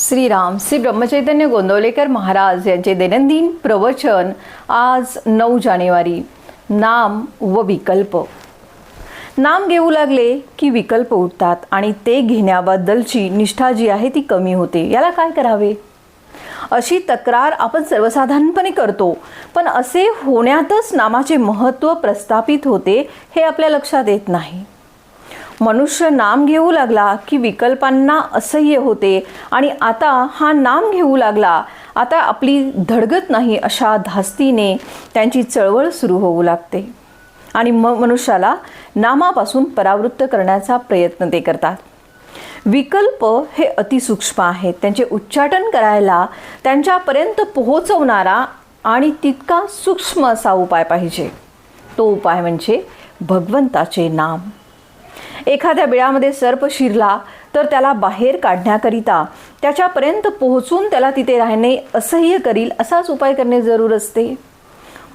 श्रीराम श्री ब्रह्मचैतन्य गोंदवलेकर महाराज यांचे दैनंदिन प्रवचन आज नऊ जानेवारी. नाम व विकल्प. नाम घेऊ लागले की विकल्प उठतात आणि ते घेण्याबद्दलची निष्ठा जी आहे ती कमी होते. याला काय करावे? अशी तक्रार आपण सर्वसाधारणपणे करतो पण असे होण्यातच नामाचे महत्त्व प्रस्थापित होते हे आपल्या लक्षात येत नाही. मनुष्य नाम घेऊ लागला की विकल्पांना असह्य होते. आणि आता हा नाम घेऊ लागला. आता आपली धडगत नाही अशा धास्तीने त्यांची चळवळ सुरू होऊ लागते. आणि म मनुष्याला नामापासून परावृत्त करण्याचा प्रयत्न ते करतात. विकल्प हे अतिसूक्ष्म आहेत. त्यांचे उच्चाटन करायला त्यांच्यापर्यंत पोहोचवणारा आणि तितका सूक्ष्म असा उपाय पाहिजे. तो उपाय म्हणजे भगवंताचे नाम. एखाद्या बिळामध्ये सर्प शिरला तर त्याला बाहेर काढण्याकरिता त्याच्यापर्यंत पोहोचून त्याला तिथे राहणे असह्य करील असाच उपाय करणे जरूर असते.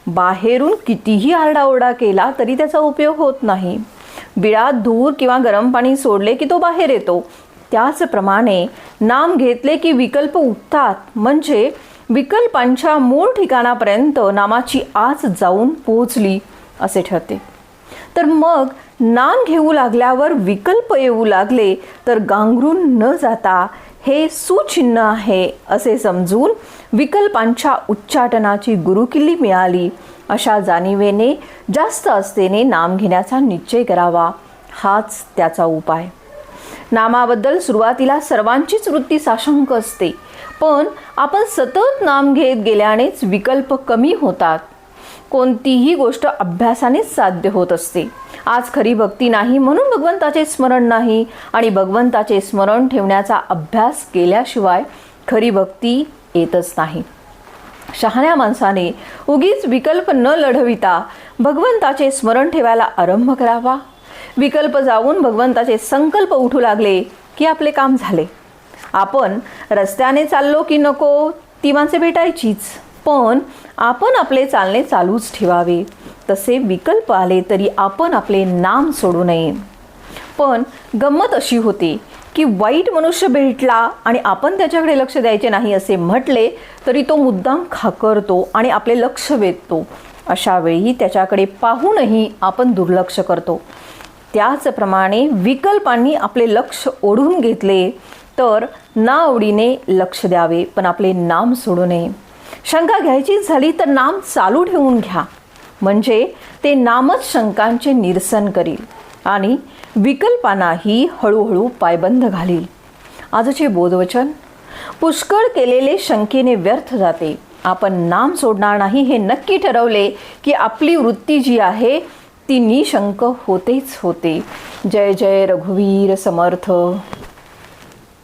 बाहेरून कितीही आरडाओरडा केला तरी त्याचा उपयोग होत नाही. बिळात धूर किंवा गरम पाणी सोडले की तो बाहेर येतो. त्याचप्रमाणे नाम घेतले की विकल्प उठतात. म्हणजे विकल्पांच्या मूळ ठिकाणापर्यंत नामाची आज जाऊन पोहोचली असे ठरते. तर मग नाम घेऊ लागल्यावर विकल्प येऊ लागले तर गांगरून न जाता हे सुचिन्ह आहे असे समजून विकल्पांच्या उच्चाटनाची गुरुकिल्ली मिळाली. अशा जाणीवेने जास्त असतेने नाम घेण्याचा निश्चय करावा. हाच त्याचा उपाय. नामाबद्दल सुरुवातीला सर्वांचीच वृत्ती साशंक असते. पण आपण सतत नाम घेत गेल्यानेच विकल्प कमी होतात. कोणतीही गोष्ट अभ्यासानेच साध्य होत असते. आज खरी भक्ती नाही म्हणून भगवंताचे स्मरण नाही आणि भगवंताचे स्मरण ठेवण्याचा अभ्यास केल्याशिवाय खरी भक्ती येतच नाही. शहाण्या माणसाने उगीच विकल्प न लढविता भगवंताचे स्मरण ठेवायला आरंभ करावा. विकल्प जाऊन भगवंताचे संकल्प उठू लागले की आपले काम झाले. आपण रस्त्याने चाललो की नको ती माणसे भेटायचीच. पण आपण आपले चालणे चालूच ठेवावे. तसे विकल्प आले तरी आपण आपले नाम सोडू नये. पण गंमत अशी होती की वाईट मनुष्य भेटला आणि आपण त्याच्याकडे लक्ष द्यायचे नाही असे म्हटले तरी तो मुद्दाम खाकरतो आणि आपले लक्ष वेधतो. अशा वेळी त्याच्याकडे पाहूनही आपण दुर्लक्ष करतो. त्याचप्रमाणे विकल्पांनी आपले लक्ष ओढून घेतले तर नावडीने लक्ष द्यावे पण आपले नाम सोडू नये. शंका घ्यायचीच झाली तर नाम चालू ठेवून घ्या. म्हणजे ते नामच शंकांचे निरसन करील आणि विकल्पांनाही हळूहळू पायबंद घालील. आजचे बोधवचन पुष्कळ केलेले शंकेने व्यर्थ जाते. आपण नाम सोडणार नाही हे नक्की ठरवले की आपली वृत्ती जी आहे ती निशंक होतेच होते. जय जय रघुवीर समर्थ.